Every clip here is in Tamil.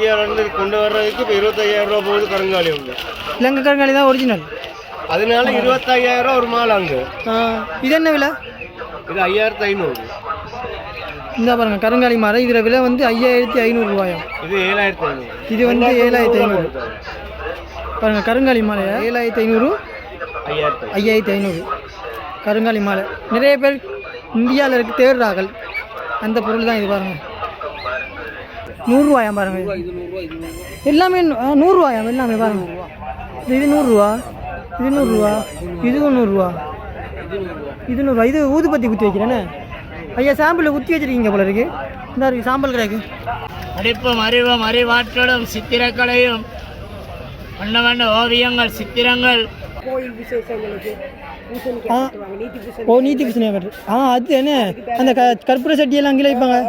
இந்தியாவிலேருந்து கொண்டு வர்றதுக்கு இப்போ இருபத்தையாயிரம் ரூபா போகுது கருங்காலி உண்டு இலங்கை கருங்காலி தான் ஒரிஜினல் அதனால இருபத்தையாயிரம் ரூபா ஒரு மாலை அங்கே. இது என்ன விலை? இது ஐயாயிரத்து ஐநூறு. இந்த பாருங்க கருங்காலி மரம் இதில் விலை வந்து ஐயாயிரத்தி ஐநூறு ரூபாயாம். இது ஏழாயிரத்து ஐநூறு. இது வந்து ஏழாயிரத்தி ஐநூறு. பாருங்க கருங்காலி மாலை. ஏழாயிரத்தி ஐநூறு ஐயாயிரத்து ஐயாயிரத்தி ஐநூறு. கருங்காலி மாலை. நிறைய பேர் இந்தியாவில் இருக்க தேடுறார்கள். அந்த பொருள் தான் இது பாருங்க. நூறுரூவாயாம் பாருங்க. எல்லாமே நூ- ஆ, நூறுரூவாயாம் எல்லாமே பாருங்க. இது நூறுரூவா. இது நூறுரூவா. இதுவும் நூறுரூவா. இது நூறுரூவா. இது ஊதுபத்தி குத்தி வைக்கிறேனே. ஐயா சாம்பிளில் குத்தி வச்சிருக்கீங்க போல இருக்கு. இந்த இருக்கு சாம்பல் கிடையாது படிப்பும் அறிவும் அறிவாற்றலும் சித்திரக்கலையும் வண்ண வண்ண ஓவியங்கள் சித்திரங்கள். ஆ. ஓ நீதி கட்டு ஆ அது என்ன? அந்த க கற்பூர சட்டியெல்லாம் அங்கே வைப்பாங்க.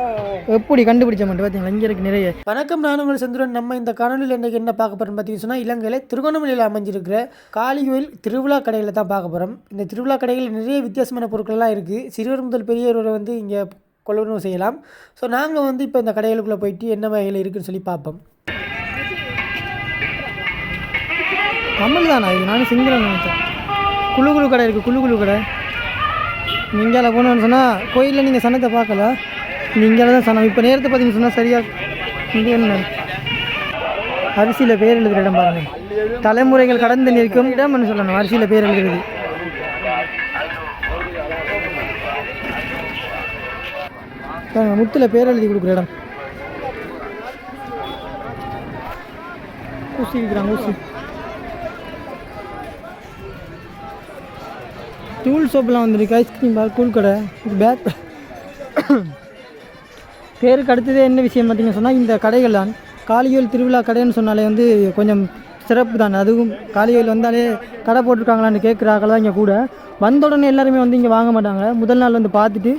எப்படி கண்டுபிடிச்ச மாட்டேன் பார்த்தீங்களா இங்கே இருக்கு நிறைய. வணக்கம் நான் உங்கள் செந்துரன் நம்ம இந்த காணொலியில் இன்றைக்கி என்ன பார்க்க போகிறோம் பார்த்தீங்கன்னு சொன்னால் இலங்கையில் திருகோணமலையில் அமைஞ்சிருக்கிற காளிகோயில் திருவிழா கடையில் தான் பார்க்க போகிறோம் இந்த திருவிழா கடைகளில் நிறைய வித்தியாசமான பொருட்கள்லாம் இருக்குது சிறுவர் முதல் பெரியவர் வரை வந்து இங்கே கொள்வனவு செய்யலாம். ஸோ நாங்கள் வந்து இப்போ இந்த கடைகளுக்குள்ளே போயிட்டு என்ன வகையில் இருக்குன்னு சொல்லி பார்ப்போம். தமிழ் தானா? இது நானும் சிங்களம் நினைச்சேன். குழு குழு கடை இருக்குது குழு குழு கடை. நீங்கால போனோம்னு சொன்னால் கோயிலில் நீங்கள் சனத்தை பார்க்கல? நீங்கால தான் சொன்னோம் இப்போ நேரத்தை பார்த்தீங்கன்னு சொன்னால் சரியாக இங்கே என்ன? அரிசியில் பேர் எழுதுகிற இடம் பாருங்கள் தலைமுறைகள் கடந்து நிற்கும் இடம்னு சொல்லணும். அரிசியில் பேர் எழுதுறது. முத்தில் முத்துல பேர் எழுதி கொடுக்குற இடம். ஊசி விற்கிறாங்க ஊசி. டூல் சோப்லாம் வந்துருக்கு. ஐஸ்கிரீம் பார் கூழ் கடை. பேக் பேருக்கு அடுத்ததே என்ன விஷயம் பார்த்தீங்கன்னு சொன்னால் இந்த கடைகள் தான். காளியோல் திருவிழா கடைன்னு சொன்னாலே வந்து கொஞ்சம் சிறப்பு தான். அதுவும் காளியோல் வந்தாலே கடை போட்டிருக்காங்களான்னு கேட்குறாங்களா இங்கே கூட. வந்த உடனே எல்லாருமே வந்து இங்கே வாங்க மாட்டாங்க. முதல் நாள் வந்து பார்த்துட்டு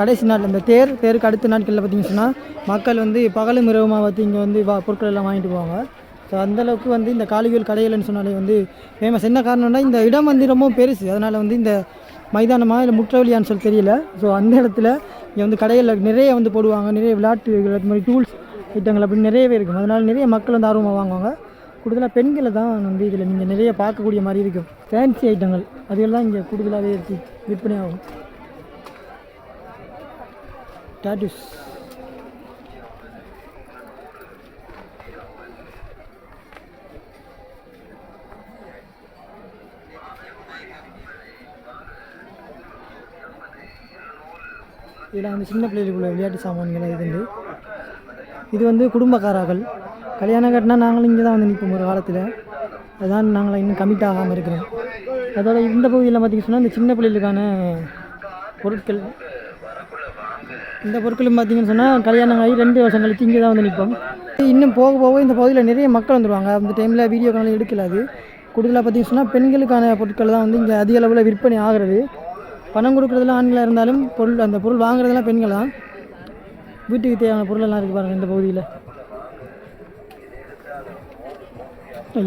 கடைசி நாள் இந்த தேர் தேருக்கு அடுத்த நாட்களில் பார்த்தீங்கன்னு சொன்னால் மக்கள் வந்து பகலும் இரவுமாக பார்த்து இங்கே வந்து வா பொருட்கள் எல்லாம் வாங்கிட்டு போவாங்க. ஸோ அந்தளவுக்கு வந்து இந்த காளிவேல் கடைகள்னு சொன்னாலே வந்து ஃபேமஸ் என்ன காரணம்னா இந்த இடம் வந்து ரொம்ப பெருசு. அதனால் வந்து இந்த மைதானமாக இல்லை முற்றவெளியான்னு சொல்லி தெரியல. ஸோ அந்த இடத்துல இங்கே வந்து கடைகளில் நிறைய வந்து போடுவாங்க. நிறைய விளையாட்டு அது மாதிரி டூல்ஸ் ஐட்டங்கள் அப்படி நிறையவே இருக்கும். அதனால் நிறைய மக்கள் வந்து ஆர்வமாக வாங்குவாங்க. கூடுதலாக பெண்களை தான் வந்து இதில் நீங்கள் நிறைய பார்க்கக்கூடிய மாதிரி இருக்கும் ஃபேன்சி ஐட்டங்கள் அதுகள்லாம் இங்கே கூடுதலாகவே இருக்குது விற்பனை ஆகும் டாட்டூஸ் இதெல்லாம் வந்து சின்ன பிள்ளைகளுக்குள்ள விளையாட்டு சாமான்கள் இது வந்து இது வந்து குடும்பக்காராக்கள் கல்யாணம் கட்டினா நாங்களும் இங்கே தான் வந்து நிற்போம் ஒரு காலத்தில். அதுதான் நாங்கள் இன்னும் கமிட் ஆகாமல் இருக்கிறோம். அதோட இந்த பகுதியில் பார்த்தீங்கன்னு சொன்னால் இந்த சின்ன பிள்ளைகளுக்கான பொருட்கள். இந்த பொருட்களும் பார்த்தீங்கன்னு சொன்னால் கல்யாணம் ஆகி ரெண்டு வருஷம் கழித்து இங்கே தான் வந்து நிற்போம் இன்னும் போக போக இந்த பகுதியில் நிறைய மக்கள் வந்துடுவாங்க அந்த டைமில் வீடியோ காலம் எடுக்கல அது. கூடுதலாக பார்த்தீங்கன்னு சொன்னால் பெண்களுக்கான பொருட்கள் தான் வந்து இங்கே அதிக அளவில் விற்பனை ஆகிறது. பணம் கொடுக்குறதுலாம் ஆண்களாக இருந்தாலும் பொருள் அந்த பொருள் வாங்குறதெல்லாம் பெண்கள் தான். வீட்டுக்கு தேவையான பொருளெல்லாம் இருக்குது பாருங்கள் இந்த பகுதியில்.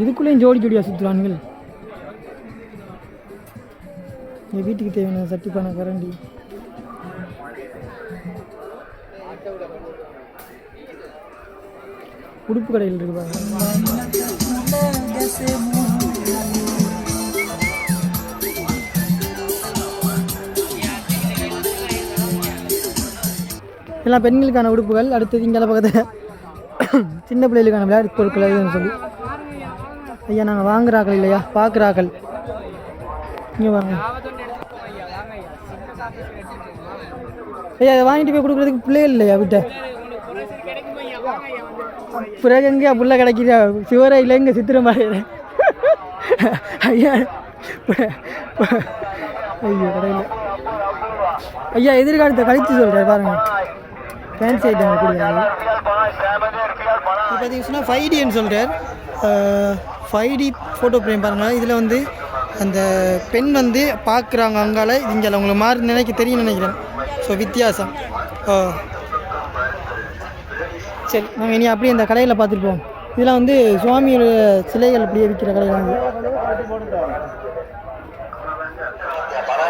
இதுக்குள்ளேயும் ஜோடி ஜோடியாக சுற்றுவானுங்கள் இந்த வீட்டுக்கு தேவையான சட்டிப்பான கரண்டி. உடுப்பு கடையில் இருக்கு பாருங்கள் எல்லாம் பெண்களுக்கான உடுப்புகள் அடுத்தது இங்கே பக்கத்தில் சின்ன பிள்ளைகளுக்கான விளையாட்டு பொருட்கள் இதுன்னு சொல்லி. ஐயா நாங்கள் வாங்குறாக்கள் இல்லையா? பார்க்குறாக்கள் இங்கே வாங்க ஐயா அதை வாங்கிட்டு போய் கொடுக்குறதுக்கு பிள்ளைகள் இல்லையா விட்ட? பிறகு எங்கேயா புள்ள கிடைக்கிற சிவரை இல்லைங்க சித்திரம் பாடுறேன் ஐயா ஐயோ கடையில் ஐயா எதிர்காலத்தை கழித்து சொல்கிறேன் பாருங்கள் ஃபேன்சி ஐட்டம் கொடுக்குறாங்க. இப்போ பார்த்தீங்கன்னா ஃபைவ் டின்னு சொல்கிறார் ஃபைவ் டி ஃபோட்டோ ஃப்ரேம் பாருங்கள் இதில் வந்து அந்த பெண் வந்து பார்க்குறாங்க அங்கால. இங்கே அவங்களுக்கு மாறி நினைக்க தெரியும் நினைக்கிறேன். ஸோ வித்தியாசம். ஓ சரி நாங்கள் இனி அப்படியே இந்த கடையில் பார்த்துட்டு போவோம் இதெல்லாம் வந்து சுவாமியோட சிலைகள் அப்படியே விற்கிற கடையில் வந்து.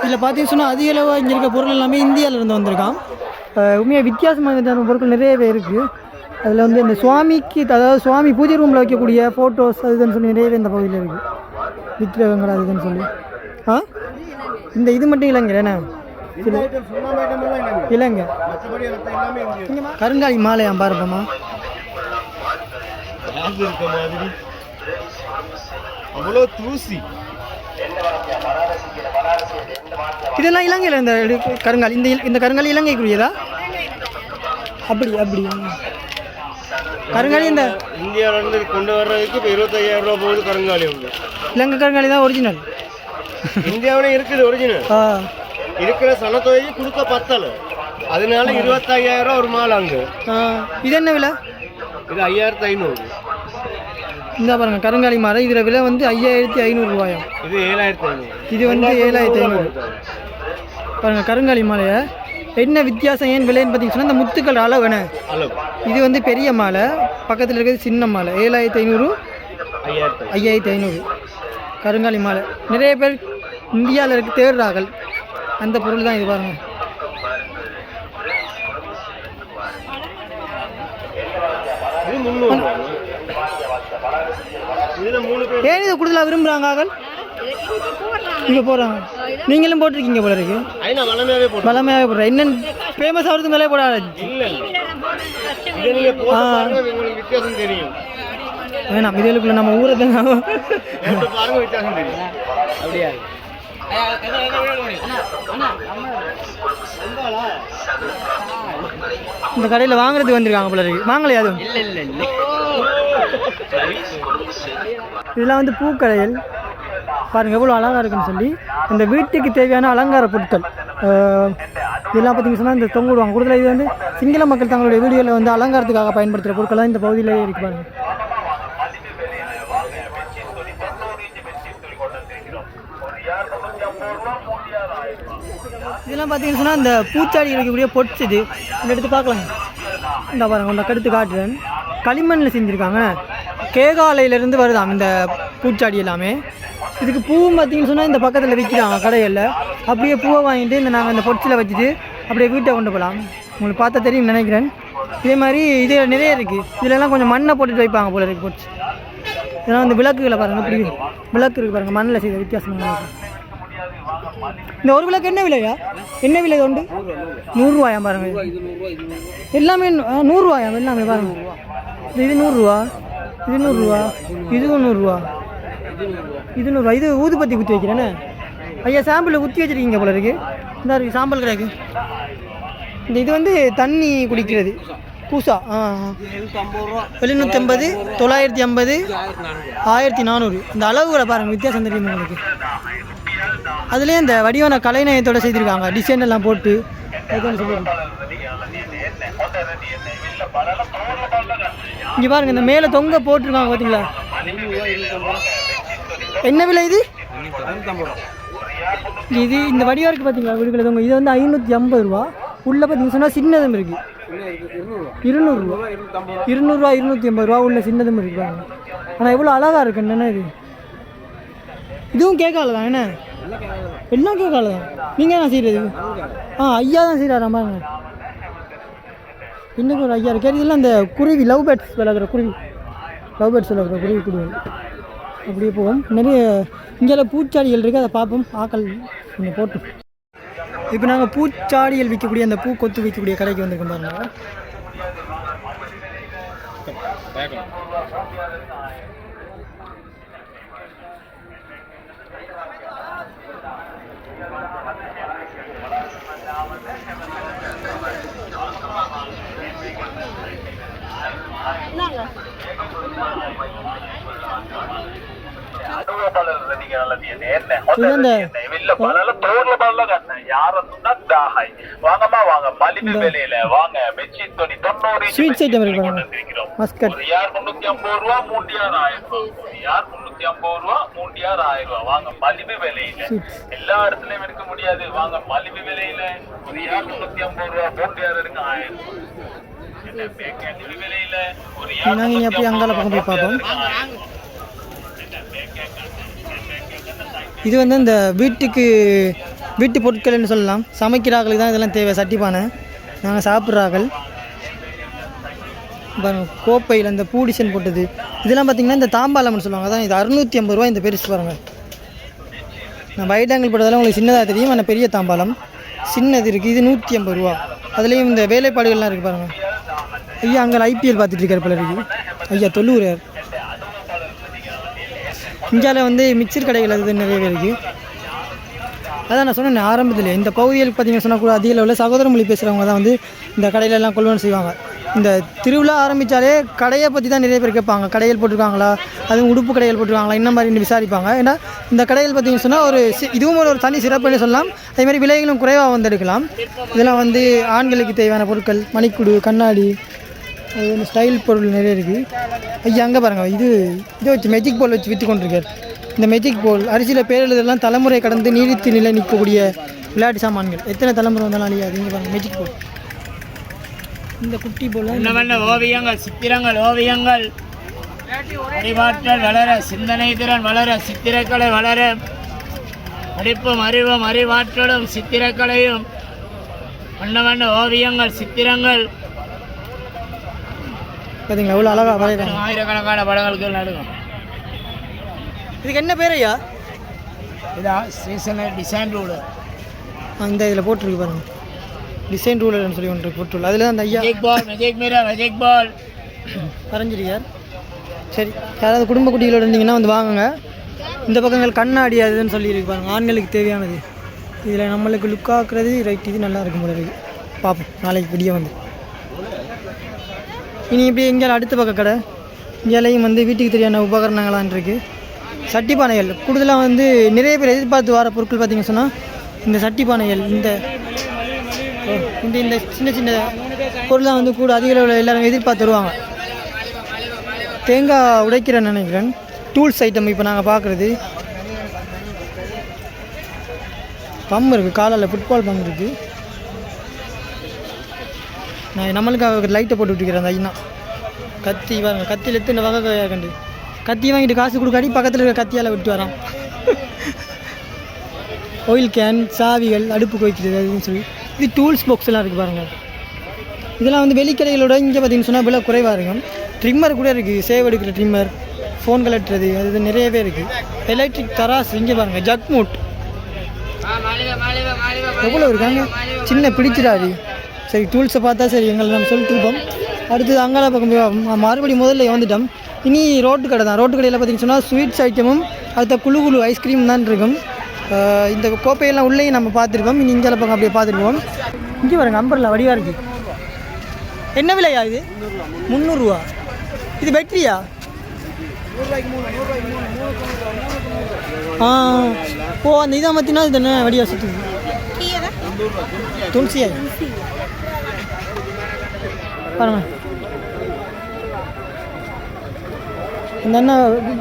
இதில் பார்த்தீங்கன்னா சொன்னால் அதிக அளவாக இங்கே இருக்க பொருள் எல்லாமே இந்தியாவிலேருந்து வந்திருக்கான் உண்மையாக வித்தியாசமான பொருட்கள் நிறையவே இருக்குது அதில் வந்து இந்த சுவாமிக்கு அதாவது சுவாமி பூஜை ரூமில் வைக்கக்கூடிய ஃபோட்டோஸ் அதுன்னு சொல்லி நிறையவே இந்த பகுதியில் இருக்குது விக்கிரகங்கள் அதுன்னு சொல்லி. ஆ? இந்த இது மட்டும் இல்லைங்க என்ன? இல்லைங்க. கருங்காலி மாலையா பாருப்பம்மா அவ்வளோ தூசி. இதெல்லாம் இலங்கையில் இந்த கருங்காலி இந்த இந்த கருங்காலி இலங்கைக்குரியதா? அப்படி அப்படி. கருங்காலி இந்த இந்தியாவில இருந்து கொண்டு வர்றதுக்கு இப்போ இருபத்தையாயிரம் ரூபா போகுது கருங்காலி உண்டு இலங்கை கருங்காலி தான் ஒரிஜினல் இந்தியாவிலே இருக்குது ஒரிஜினல் இருக்கிற சனத்தொகைக்கு கொடுக்க பத்தல. அதனால இருபத்தையாயிரம் ரூபா ஒரு மாலை அங்கே. இது என்ன விலை? இது ஐயாயிரத்து ஐநூறு. இந்த பாருங்க கருங்காலி மாலை. இதில் விலை வந்து ஐயாயிரத்தி ஐநூறுரூவாயம் இது ஏழாயிரத்து ஐநூறு. இது வந்து ஏழாயிரத்தி ஐநூறு. பாருங்க கருங்காலி மாலையை. என்ன வித்தியாசம் ஏன் விலைன்னு பார்த்தீங்கன்னா இந்த முத்துக்கள் அளவு என்ன? இது வந்து பெரிய மாலை. பக்கத்தில் இருக்கிறது சின்ன மாலை. ஏழாயிரத்தி ஐநூறு ஐயாயிரத்து ஐநூறு. கருங்காலி மாலை. நிறைய பேர் இந்தியாவில் இருக்க தேடுறார்கள். அந்த பொருள் தான் இது பாருங்க இது முந்நூறு இதில் மூணு பேர் ஏன் இதை கூடுதலாக விரும்புகிறாங்க இங்கே போகிறாங்க நீங்களும் போட்டிருக்கீங்க போல இருக்கு. பலமையாக போடுற. என்னென்ன ஃபேமஸ் ஆகிறதுக்கு மேலே போட. இல்லை தெரியும். வேணாம் இதுகளுக்குள்ள நம்ம ஊரை தான் போட்டு பாருங்க வித்தியாசம் தெரியும். அப்படியா? இந்த கடையில் வாங்குறதுக்கு வந்திருக்காங்க போல இருக்கு. வாங்கலையா அதுவும்? இதெல்லாம் வந்து பூக்கடைகள் பாருங்கள் எவ்வளோ அழகாக இருக்குன்னு சொல்லி இந்த வீட்டுக்கு தேவையான அலங்கார பொருட்கள் இதெல்லாம் பார்த்தீங்கன்னு சொன்னால் இந்த தொங்க விடுவாங்க. கூடுதலாக இது வந்து சிங்கள மக்கள் தங்களுடைய வீடுகளில் வந்து அலங்காரத்துக்காக பயன்படுத்துகிற பொருட்கள் தான் இந்த பகுதியிலேயே இருக்கு பாருங்கள் இதெல்லாம் பார்த்தீங்கன்னு சொன்னால் இந்த பூச்சாடி இருக்கக்கூடிய பொட்ஸ் இது. இந்த எடுத்து பார்க்கலாம் இந்த பாருங்க உன்னை கடுத்து காட்டுறேன். களிமண்ணில் செஞ்சுருக்காங்க கேகாலையிலேருந்து வருதாம் இந்த பூச்சாடி எல்லாமே. இதுக்கு பூவும் பார்த்தீங்கன்னு சொன்னால் இந்த பக்கத்தில் விற்கிறாங்க கடைகளில். அப்படியே பூவை வாங்கிட்டு இந்த நாங்கள் இந்த பொட்ஸில் வச்சுட்டு அப்படியே வீட்டை கொண்டு போகலாம் உங்களுக்கு பார்த்தா தெரியும் நினைக்கிறேன். இதே மாதிரி இது நிறைய இருக்குது இதுலலாம் கொஞ்சம் மண்ணை போட்டுட்டு வைப்பாங்க போல இருக்குது பொட்ஸ் இதெல்லாம் வந்து விளக்குகளை பாருங்கள் இப்படி விளக்கு இருக்குது பாருங்கள் மண்ணில் செய்த வித்தியாசமாக இருக்குது இந்த ஒரு விளக்கு என்ன விலையா? என்ன விலை உண்டு? நூறுரூவாயா பாருங்க. எல்லாமே நூறுரூவாயா? எல்லாமே பாருங்க. இது நூறுரூவா இது நூறுரூவா. இதுவும் நூறுரூவா. இது நூறுரூவா. இது ஊதுபத்தி குத்தி வைக்கிறேன்னு ஐயா சாம்பிள் குத்தி வச்சிருக்கீங்க போல இருக்கு. இந்த இருக்கு சாம்பல் கிடக்கு. இந்த இது வந்து தண்ணி குடிக்கிறது. பூசா ஆ எழுநூற்றி ஐம்பது தொள்ளாயிரத்தி ஐம்பது ஆயிரத்தி நானூறு. இந்த அளவுகளை பாருங்கள் வித்தியாசம் தெரியும் உங்களுக்கு? அதுலேயே இந்த வடிவான கலைநயத்தோட செய்திருக்காங்க. டிசைன் எல்லாம் போட்டு. இங்கே பாருங்க இந்த மேலே தொங்க போட்டிருக்காங்க பார்த்தீங்களா என்ன விலை இது? இது இந்த வடிவா இருக்கு பார்த்தீங்களா வீடுகளை தொங்க. இது வந்து ஐநூற்றி ஐம்பது ரூபா. உள்ள பார்த்தீங்கன்னா சொன்னால் சின்னதும் இருக்கு. இருநூறுவா இருநூறுவா இருநூற்றி ஐம்பது ரூபா உள்ள சின்னதும் இருக்கு பாருங்க. ஆனால் எவ்வளோ அழகாக இருக்கு என்ன இது? இதுவும் கேட்கால தான் என்ன? எல்லாம் கேட்கால தான். நீங்கள் என்ன செய்கிறது ஆ ஐயா தான் செய்கிறாரா பாருங்க. இன்னைக்கு ஒரு ஐயா இருக்கு இதெல்லாம் அந்த குருவி லவ் பேர்ட்ஸ் விளக்குற குருவி. லவ் பேர்ட்ஸ் விளக்குற குருவி குருவி அப்படியே போவோம். நிறைய இங்கே பூச்சாடிகள் இருக்குது அதை பார்ப்போம். ஆக்கள் நீங்கள் போட்டு. இப்போ நாங்கள் பூச்சாடிகள் விற்கக்கூடிய அந்த பூ கொத்து விற்கக்கூடிய கடைக்கு வந்திருக்கோம் வாங்கம்மா வாங்க மலிவு விலையில வாங்க பெட்ஷீட் துணி தொண்ணூறு ஸ்வீட்ஸ் ஐட்டம் இருக்கு பாருங்க இருக்கிறோம் மஸ்கட் ஒரு யார் முன்னூத்தி ஐம்பது ரூபா மூண்டியார் ஆயிரம் ரூபா ஒரு யார் முன்னூத்தி ஐம்பது ரூபா மூண்டியார் ஆயிரம் ரூபா வாங்க மலிவு விலையில எல்லா இடத்துலயும் எடுக்க முடியாது வாங்க மலிவு விலையில ஒரு யார் முன்னூத்தி ஐம்பது ரூபா மூண்டியார் இருக்கு ஆயிரம் நாங்கள் இனி அப்படியே அங்கால பக்கம் போய் பார்ப்போம் இது வந்து இந்த வீட்டுக்கு வீட்டு பொருட்கள்னு சொல்லலாம். சமைக்கிறார்களுக்கு தான் இதெல்லாம் தேவை சட்டிப்பானை. நாங்கள் சாப்பிட்றார்கள். கோப்பையில் இந்த பூடிசன் போட்டது. இதெல்லாம் பார்த்திங்கன்னா இந்த தாம்பாலம்னு சொல்லுவாங்க. அதான் இது அறுநூற்றி ஐம்பது ரூபா இந்த பெருசு பாருங்க. நான் வைட் ஆங்கிள் போட்டதெல்லாம் உங்களுக்கு சின்னதாக தெரியும். ஆனால் பெரிய தாம்பாலம் சின்னது இருக்குது இது நூற்றி ஐம்பது ரூபா. அதுலேயும் இந்த வேலைப்பாடுகள்லாம் இருக்குது பாருங்கள் ஐயா அங்கே ஐபிஎல் பார்த்துட்டு இருக்கார் பலருக்கு ஐயா தொல்லூரார் இந்தியாவில் வந்து மிக்சர் கடைகள் அது நிறையவே இருக்குது அதான் நான் சொன்னேன் ஆரம்பத்தில். இந்த பகுதிகளுக்கு பார்த்தீங்கன்னா சொன்னால் கூட அதிக அளவில் சகோதர மொழி பேசுகிறவங்க தான் வந்து இந்த கடையில எல்லாம் கொள்வனு செய்வாங்க. இந்த திருவிழா ஆரம்பித்தாலே கடையை பற்றி தான் நிறைய பேர் கேட்பாங்க. கடைகள் போட்டிருக்காங்களா? அதுவும் உடுப்பு கடைகள் போட்டிருக்காங்களா? இந்த மாதிரி விசாரிப்பாங்க. ஏன்னா இந்த கடைகள் பார்த்தீங்கன்னு சொன்னால் ஒரு சி- இதுவும் ஒரு தனி சிறப்புன்னு சொல்லலாம். அதே மாதிரி விலைகளும் குறைவாக வந்து எடுக்கலாம். இதெல்லாம் வந்து ஆண்களுக்கு தேவையான பொருட்கள் மணிக்குடு கண்ணாடி அது வந்து ஸ்டைல் பொருள் நிறைய இருக்குது ஐயா அங்கே பாருங்கள் இது இதை வச்சு மெஜிக் போல் வச்சு விற்று கொண்டிருக்கார். இந்த மெஜிக் போல் அரிசியில் பேரெழுதெல்லாம் தலைமுறை கடந்து நீடித்து நிலை நிற்கக்கூடிய விளையாட்டு சாமான்கள். எத்தனை தலைமுறை வந்தாலும் அழியாது. இங்கே பாருங்கள் மெஜிக் போல் இந்த குட்டி போல் வண்ண ஓவியங்கள் சித்திரங்கள் ஓவியங்கள். அறிவாற்றல் வளர சிந்தனை திறன் வளர சித்திரக்கலை வளர. படிப்பும் அறிவும் அறிவாற்றலும் சித்திரக்கலையும். வண்ண வண்ண ஓவியங்கள் சித்திரங்கள். பார்த்தீங்களா எவ்வளோ அழகாக வரைகிறாங்க ஆயிரக்கணக்கான படங்களுக்கு நடுங்க இதுக்கு என்ன பேர் ஐயா? இதான் சீசனல் டிசைன் ரூலு அந்த இதில் போட்டிருக்கு பாருங்க. டிசைன் ரூலர்னு சொல்லி ஒன்று போட்டுள்ள அதில் தான் அந்த ஐயா. Ball magic mirror magic ball. வரைஞ்சிருக்கார் சரி யாராவது குடும்ப குட்டிகளோட இருந்தீங்கன்னா வந்து வாங்குங்க. இந்த பக்கங்கள் கண்ணாடி அதுன்னு சொல்லியிருக்கு பாருங்க. ஆண்களுக்கு தேவையானது. இதில் நம்மளுக்கு லுக் ஆக்குறது ரைட் இது நல்லா இருக்கும் போல இருக்கு. பார்ப்போம். நாளைக்கு விடிய வந்து. இனி இப்படி எங்கேயாலும் அடுத்த பக்க கடை. இங்கேலையும் வந்து வீட்டுக்கு தெரியான உபகரணங்களான் இருக்குது சட்டி பானைகள் கூடுதலாக வந்து நிறைய பேர் எதிர்பார்த்து வர பொருட்கள் பார்த்திங்க சொன்னால் இந்த சட்டி பானைகள் இந்த இந்த இந்த சின்ன சின்ன பொருளாக வந்து கூட அதிக அளவில் எல்லோரும் எதிர்பார்த்து வருவாங்க. தேங்காய் உடைக்கிறேன்னு நினைக்கிறேன். டூல்ஸ் ஐட்டம் இப்போ நாங்கள் பார்க்குறது. பம் இருக்குது காலால் ஃபுட்பால் பம் இருக்குது நான் நம்மளுக்கு லைட்டை போட்டு விட்டுக்கிறேன் அந்த ஐயா கத்தி பாருங்க கத்தியில் எடுத்து இந்த வகை கண்டு. கத்தி வாங்கிட்டு காசு கொடுக்காடி பக்கத்தில் இருக்க கத்தியால் விட்டு வரான். ஆயில் கேன் சாவிகள் அடுப்பு கோய்க்கிறது அப்படின்னு சொல்லி. இது டூல்ஸ் பாக்ஸ்லாம் இருக்குது பாருங்கள் இதெல்லாம் வந்து வெளிக்கடைகளோட இங்கே பார்த்தீங்கன்னு சொன்னால் விலை குறைவாக இருக்கும். ட்ரிம்மர் கூட இருக்குது சேவ் எடுக்கிற ட்ரிம்மர் ஃபோன் கலட்டுறது அது இது நிறையவே இருக்குது எலக்ட்ரிக் தராஸ் இங்கே பாருங்கள் ஜக் மூட் எவ்வளோ இருக்காங்க? சின்ன பிடிச்சிடாது. சரி டூல்ஸை பார்த்தா சரி எங்களை நம்ம சொல்லிட்டு இருப்போம் அடுத்தது அங்கால பக்கம் போய் ம- மறுபடியும் முதல்ல வந்துட்டோம். இனி ரோட்டு கடை தான். ரோட்டு கடையில் பார்த்தீங்கன்னு சொன்னால் ஸ்வீட்ஸ் ஐட்டமும் அடுத்த குழு குழு ஐஸ்கிரீம் தான் இருக்கும். இந்த கோப்பையெல்லாம் உள்ளேயும் நம்ம பார்த்துருப்போம் இனி இங்கே பக்கம் அப்படியே பார்த்துருப்போம் இங்கே பாருங்க அம்பரில் வடிவாக இருக்குது என்ன விலையா இது? முந்நூறுரூவா இது பேட்டரியா ஆ ஓ அந்த இதை மத்தினா இது என்ன வடிவா சுற்றுது துளசியா? பாருங்க. இந்த அண்ணா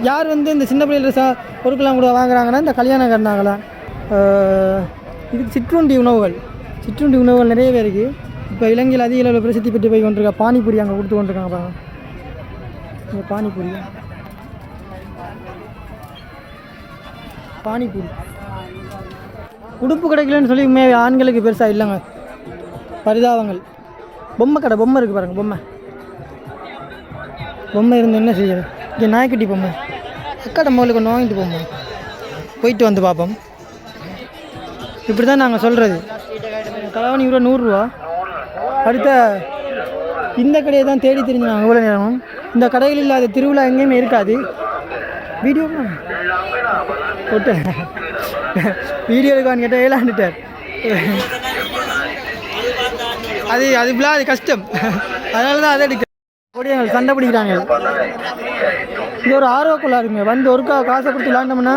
யார் வந்து இந்த சின்ன பிள்ளைகள் சா பொருட்கள்லாம் கூட வாங்குறாங்கன்னா இந்த கல்யாண கட்டினாங்களா? இதுக்கு சிற்றுண்டி உணவுகள். சிற்றுண்டி உணவுகள் நிறையவே இருக்குது இப்போ இலங்கையில் அதிக அளவில் பிரசித்தி பெற்று போய் கொண்டிருக்க பானிபூரி அங்கே கொடுத்து கொண்டிருக்காங்க பாருங்க. இந்த பானிபூரி. பானிபூரி. உடுப்பு கிடைக்கலன்னு சொல்லி உண்மையாக ஆண்களுக்கு பெருசாக இல்லைங்க. பரிதாபங்கள். பொம்மை கடை பொம்மை இருக்குது பாருங்கள் பொம்மை. பொம்மை இருந்து என்ன செய்யுது இங்கே நாய்க்குட்டி பொம்மை. அக்கடை முதல்ல ஒன்று வாங்கிட்டு போமா போயிட்டு வந்து பார்ப்போம் இப்படி தான் நாங்கள் சொல்கிறது தலைவன் இவ்வளோ நூறுரூவா அடுத்த இந்த கடையை தான் தேடி தெரிஞ்சு நாங்கள் இவ்வளோ நேரம் இந்த கடையில் இல்லாத திருவிழா எங்கேயுமே இருக்காது. வீடியோ போட்டு. வீடியோ இருக்கான்னு கேட்டால் ஏழாண்டுட்டார் அது அது இப்படிலாம் அது கஷ்டம். அதனால தான் அதை எடுக்க கொடியங்கள் சண்டை பிடிக்கிறாங்க. இது ஒரு ஆர்வக்குள்ளாருங்க வந்து ஒருக்கா காசை கொடுத்து விளாண்டோம்னா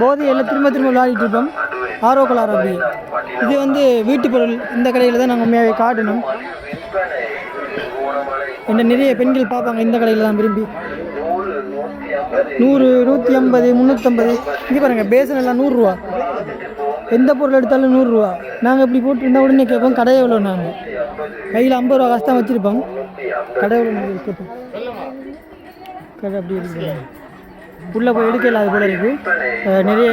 போதையில் திரும்ப திரும்ப விளையாடிட்டு இருப்போம். ஆர்வக்குள்ளார் அப்படி இது வந்து வீட்டு பொருள். இந்த கடையில் தான் நாங்கள் உண்மையாகவே காட்டணும். என்ன நிறைய பெண்கள் பார்ப்பாங்க இந்த கடையில் தான் விரும்பி. நூறு நூற்றி ஐம்பது முந்நூற்றம்பது இங்கே பாருங்கள் பேசன் எல்லாம் நூறுரூவா எந்த பொருள் எடுத்தாலும் நூறுரூவா. நாங்கள் இப்படி போட்டு உடனே கேட்போம் கடை எவ்வளோ நாங்கள் கையில் ஐம்பது ரூபா காசு தான் வச்சுருப்போம். கடை எவ்வளோ கேட்போம் கடை அப்படி இருக்கு. உள்ளே போய் எடுக்க இல்லாத போல இருக்குது நிறைய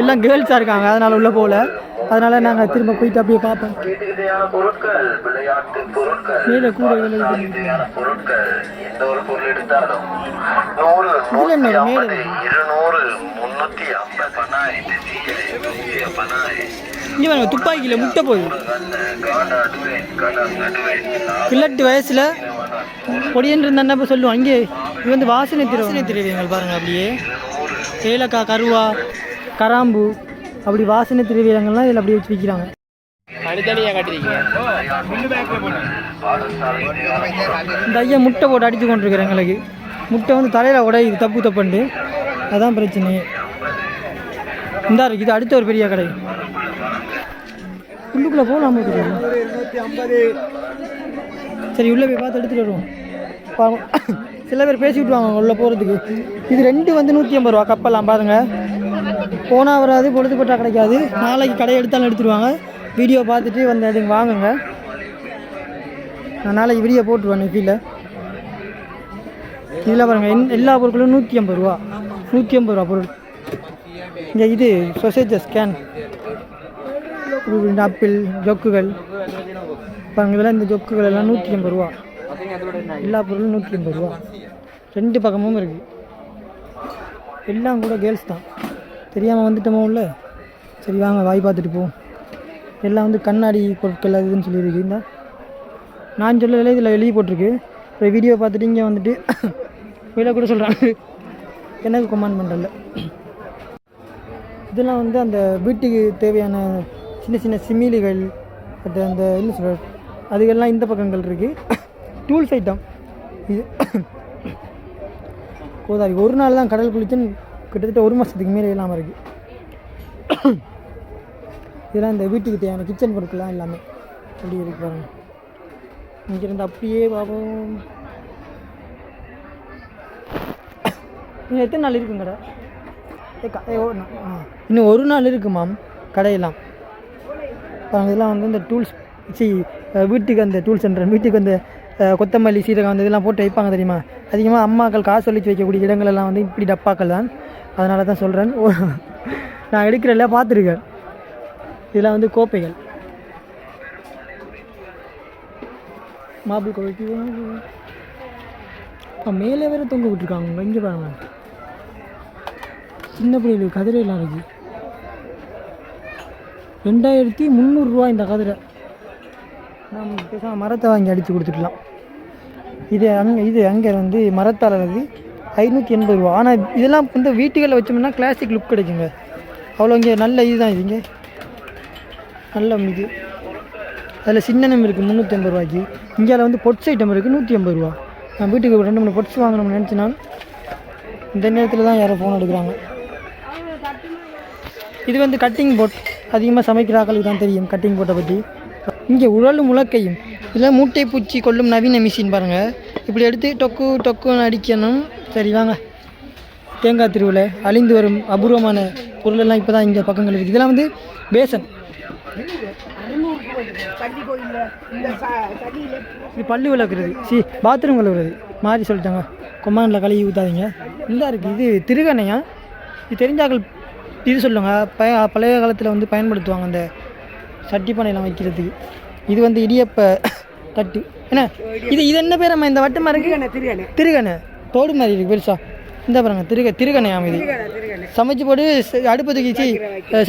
எல்லாம் கேர்ள்ஸாக இருக்காங்க. அதனால் உள்ளே போகல. அதனால் நாங்கள் திரும்ப போயிட்டு அப்படியே பார்ப்போம். மேலே கூடைகள் இது? என்ன நூத்தி இங்கே பாருங்க துப்பாக்கியில் முட்டை போகுது. கிழட்டு வயசில் பொடியன் இருந்தா சொல்லுவோம் இங்கே இது வந்து வாசனை திரு வாசனை திரவியங்கள் பாருங்கள் அப்படியே. ஏலக்காய் கருவா கராம்பு அப்படி வாசனை திரவியங்கள்லாம் இதில் அப்படியே வச்சு விற்கிறாங்க தனித்தனியாக கட்டிருக்கீங்க. இந்த ஐயா முட்டை போட்டு அடித்து கொண்டிருக்கிறேன் எங்களுக்கு முட்டை வந்து தலையில் உடையுது தப்பு தப்புண்டு அதான் பிரச்சனையே இந்தா இருக்கு இது அடுத்த ஒரு பெரிய கடை. உள்ளுக்குள்ளே போகலாம் சரி உள்ளே போய் பார்த்து எடுத்துகிட்டு வருவோம். சில பேர் பேசி விட்டுவாங்க உள்ளே போகிறதுக்கு இது ரெண்டு வந்து நூற்றி ஐம்பது ரூபா கப்பெல்லாம் பாருங்க. போனால் வராது பொழுது போட்டால் கிடைக்காது. நாளைக்கு கடை எடுத்தாலும் எடுத்துருவாங்க. வீடியோ பார்த்துட்டு வந்து அதுங்க வாங்குங்க. நான் நாளைக்கு வீடியோ போட்டுருவேன் கீழே. இதில் பாருங்கள் என் எல்லா பொருட்களும் நூற்றி ஐம்பது ரூபா. நூற்றி ஐம்பது ரூபா பொருள். இங்கே இது சொசைஜர் ஸ்கேன். ஆப்பிள் ஜொக்குகள். பாருங்க இதெல்லாம் இந்த ஜொக்குகள் எல்லாம் நூற்றி ஐம்பது ரூபா. எல்லா பொருளும் நூற்றி ஐம்பது ரூபா. ரெண்டு பக்கமும் இருக்குது எல்லாம் கூட கேர்ள்ஸ் தான். தெரியாமல் வந்துட்டோமோ உள்ள? சரி வாங்க வாய் பார்த்துட்டு போவோம் எல்லாம் வந்து கண்ணாடி பொருட்கள் அது இதுன்னு சொல்லியிருக்கு. இந்த. நான் சொல்லல இதில் எழுதி போட்டிருக்கு. இப்போ வீடியோ பார்த்துட்டு இங்கே வந்துட்டு விலை கூட சொல்கிறாங்க எனக்கு கமெண்ட் பண்ணுறல இதெல்லாம் வந்து அந்த வீட்டுக்கு தேவையான சின்ன சின்ன சிமிலிகள் அது அந்த என்ன சொல்ற அதுக்கெல்லாம் இந்த பக்கங்கள் இருக்குது டூல்ஸ் ஐட்டம் இது கோதாரி. ஒரு நாள் தான் கடல் குளிச்சுன்னு கிட்டத்தட்ட ஒரு மாதத்துக்கு மேலே இல்லாமல் இருக்குது இதெல்லாம் இந்த வீட்டுக்கு தேவையான கிச்சன் பொருட்கள்லாம் எல்லாமே அப்படி இருக்கு பாருங்க. இங்கேருந்து அப்படியே பார்ப்போம். இன்னும் எத்தனை நாள் இருக்குங்க கடை ஏ, க- ஏ, ஆ. இன்னும் ஒரு நாள் இருக்கு மேம் கடையெல்லாம். இதெல்லாம் வந்து இந்த டூல்ஸ் சி வீட்டுக்கு அந்த டூல்ஸ் சென்டர் வீட்டுக்கு அந்த கொத்தமல்லி சீரகம் அந்த இதெல்லாம் போட்டு வைப்பாங்க தெரியுமா? அதிகமாக அம்மாக்கள் காசு ஒழிச்சு வைக்கக்கூடிய இடங்கள்லாம் வந்து இப்படி டப்பாக்கள் தான். அதனால தான் சொல்கிறேன் நான் எடுக்கிறல்ல பார்த்துருக்கேன். இதெல்லாம் வந்து கோப்பைகள். மாபிள் கோவைக்கு மேலே வேற தொங்க விட்டுருக்காங்க. இங்கே பாருங்க. சின்ன பிள்ளைகளுக்கு கதிரையெல்லாம் இருக்குது ரெண்டாயிரத்தி முந்நூறுரூவா இந்த கதிரை. நம்ம பேசாமல் மரத்தை வாங்கி அடித்து கொடுத்துக்கலாம். இது அங்கே இது அங்கே வந்து மரத்தால் வந்து ஐநூற்றி எண்பது ரூபா. ஆனால் இதெல்லாம் வந்து வீட்டுகளில் வச்சோம்னா கிளாசிக் லுக் கிடைக்குங்க. அவ்வளோ இங்கே நல்ல இதுதான் இது இங்கே. நல்ல இது. அதில் சின்னனம் இருக்குது முந்நூற்றி ஐம்பது ரூபாய்க்கு. இந்தியாவில் வந்து பொட்ஸ் ஐட்டம் இருக்குது நூற்றி ஐம்பது ரூபா. நான் வீட்டுக்கு ரெண்டு மூணு பொட்ஸ் வாங்கணும்னு நினச்சினா இந்த நேரத்தில் தான் யாரோ ஃபோன் எடுக்கிறாங்க. இது வந்து கட்டிங் போட் அதிகமாக சமைக்கிற ஆக்களுக்கு தான் தெரியும் கட்டிங் போட்டை பற்றி இங்கே உரலும் முளக்கையும் இதில் மூட்டை பூச்சி கொள்ளும் நவீன மிஷின் பாருங்கள் இப்படி எடுத்து டொக்கு டொக்குன்னு அடிக்கணும். சரி வாங்க. தேங்காய் திருவிழை அழிந்து வரும் அபூர்வமான பொருளெல்லாம் இப்போ தான் இங்கே பக்கங்கள் இருக்குது இதெல்லாம் வந்து பேசன். இது பல்லு விளக்குறது. சி பாத்ரூம் கழுவுறது. மாதிரி சொல்லிட்டாங்க. கொமாண்டில் கழுவி ஊற்றாதீங்க இல்லை இருக்குது இது திருகணையா? இது தெரிஞ்சாக்கள் இது சொல்லுங்க பய பழைய காலத்தில் வந்து பயன்படுத்துவாங்க அந்த சட்டி பானையெல்லாம் வைக்கிறதுக்கு. இது வந்து இடியப்ப தட்டு. என்ன? இது இது என்ன பேரம்மா இந்த வட்டமா இருக்கு? திருகணை தோடு மாதிரி இருக்கு பெருசா. இந்த பாருங்க திருக திருகணையாம் இது. சமைச்சு போட்டு அடுப்பு தூக்கிச்சு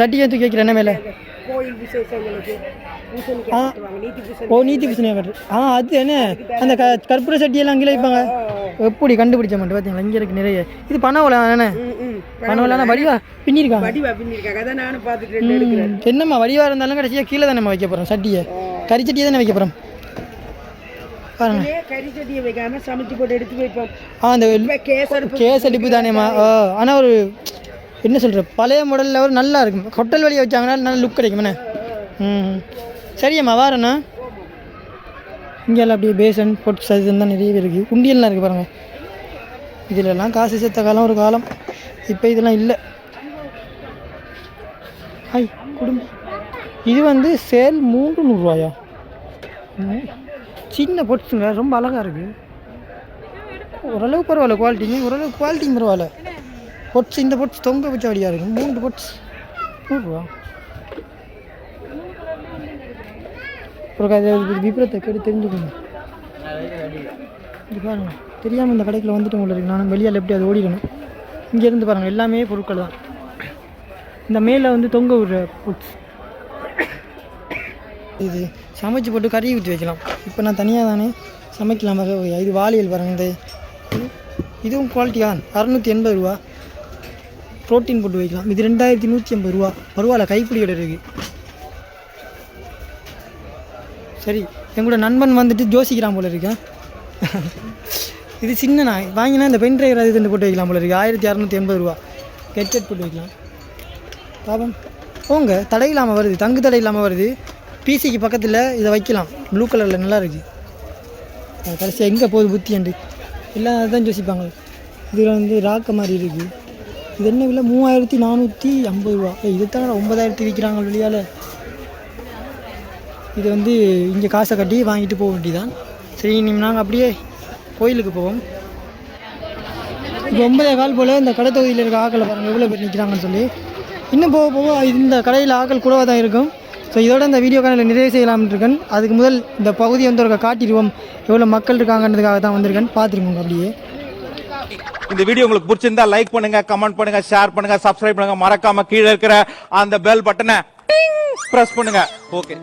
சட்டியை தூக்கி வைக்கிற என்ன மேலே? ஓ நீத்தி பூசணியா கட்டு ஆ அது என்ன? அந்த க கற்பூர சட்டியெல்லாம் அங்கே வைப்பாங்க. எப்படி கண்டுபிடிச்ச மாட்டேன் பார்த்தீங்களா இங்கே இருக்கு நிறைய. இது பணவலை என்ன பணவலைனா வடிவா பின்னிருக்காங்க. என்னம்மா வடிவா இருந்தாலும் கடைசியாக கீழே தானே வைக்க போகிறோம் சட்டியை? கறி சட்டியை தானே வைக்க போகிறோம் ஆ அடிப்பு தானேம்மா. ஆ ஆனால் ஒரு என்ன சொல்கிற பழைய மாடலில் ஒரு நல்லா இருக்கும். ஹோட்டல் வழியை வச்சாங்கன்னா நல்ல லுக் கிடைக்கும் என்ன ம். சரியம்மா வாரண்ணா. இங்கெல்லாம் அப்படியே பேசன் பொட்ஸ் அது தான் நிறையவே இருக்குது குண்டியல்லாம் இருக்குது பாருங்கள் இதிலெல்லாம் காசு சேர்த்த காலம் ஒரு காலம். இப்போ இதெல்லாம் இல்லை. ஹாய் குடும்பம் இது வந்து சேல் மூன்று நூறுரூவாயா சின்ன பொட்ஸுங்க ரொம்ப அழகாக இருக்குது ஓரளவு பரவாயில்ல குவாலிட்டிங்க ஓரளவு குவாலிட்டியும் பரவாயில்ல. பொட்ஸ் இந்த பொட்ஸ் தொங்க வச்ச வழியாக இருக்குது மூன்று பொட்ஸ் நூறுரூவா விபரத்தை கேட்டு தெரிஞ்சுக்கணும் இது பாருங்கள் தெரியாமல் இந்த கடைக்குள்ள வந்துட்டு உங்களுக்கு நானும் வெளியால் எப்படி அது ஓடிடணும்? இங்கேருந்து பாருங்கள் எல்லாமே பொருட்கள் தான். இந்த மேலே வந்து தொங்க விடுற பொட்ஸ் இது சமைச்சு போட்டு கறி ஊற்றி வைக்கலாம். இப்போ நான் தனியாக தானே சமைக்கலாம். வகை இது வாளியல் பாருங்கள் இந்த இதுவும் குவாலிட்டியாக தான். அறநூற்றி எண்பது ரூபா. ப்ரோட்டீன் போட்டு வைக்கலாம். இது ரெண்டாயிரத்தி நூற்றி ஐம்பது ரூபா. பரவாயில்ல. கைப்பிடியோட இருக்குது சரி எங்களோட நண்பன் வந்துட்டு ஜோசிக்கிறான் போல இருக்கேன் இது சின்ன வாங்கினா இந்த பென் டிரைவர் அது போட்டு வைக்கலாம் போல இருக்குது ஆயிரத்தி அறநூற்றி எண்பது ரூபா. ஹெட்செட் போட்டு வைக்கலாம். பாபம் போங்க. தடை இல்லாமல் வருது. தங்கு தடை இல்லாமல் வருது. பிசிக்கு பக்கத்தில் இதை வைக்கலாம். ப்ளூ கலரில் நல்லா இருக்குது கடைசியாக எங்கே போகுது புத்தி அண்டு எல்லாம் அதுதான் யோசிப்பாங்க இதில் வந்து ராக்க மாதிரி இருக்குது இது என்ன விலை? மூவாயிரத்தி நானூற்றி ஐம்பது ரூபா. ஏய், தான் ஒன்பதாயிரத்தி விற்கிறாங்க வெளியால் இது வந்து இங்கே காசை கட்டி வாங்கிட்டு போக வேண்டியதான் சரி நாங்கள் அப்படியே கோயிலுக்கு போவோம். இப்போ ஒன்பதே கால் போல் இந்த கடை தொகுதியில் இருக்க ஆக்களை பாருங்கள் எவ்வளோ பேர் நிற்கிறாங்கன்னு சொல்லி. இன்னும் போக போக இந்த கடையில் ஆக்கள் கூடவாக தான் இருக்கும். ஸோ இதோட இந்த வீடியோ காலையில் நிறைவு செய்யலாம்னு இருக்கேன். அதுக்கு முதல் இந்த பகுதியை வந்து ஒரு காட்டிடுவோம். எவ்வளோ மக்கள் இருக்காங்கன்றதுக்காக தான் வந்திருக்கேன். பார்த்துருக்கோங்க அப்படியே. இந்த வீடியோ உங்களுக்கு பிடிச்சிருந்தா லைக் பண்ணுங்க கமெண்ட் பண்ணுங்க ஷேர் பண்ணுங்க சப்ஸ்கிரைப் பண்ணுங்க. மறக்காம கீழே இருக்கிற அந்த பெல் பட்டனை பிரஸ் பண்ணுங்க. ஓகே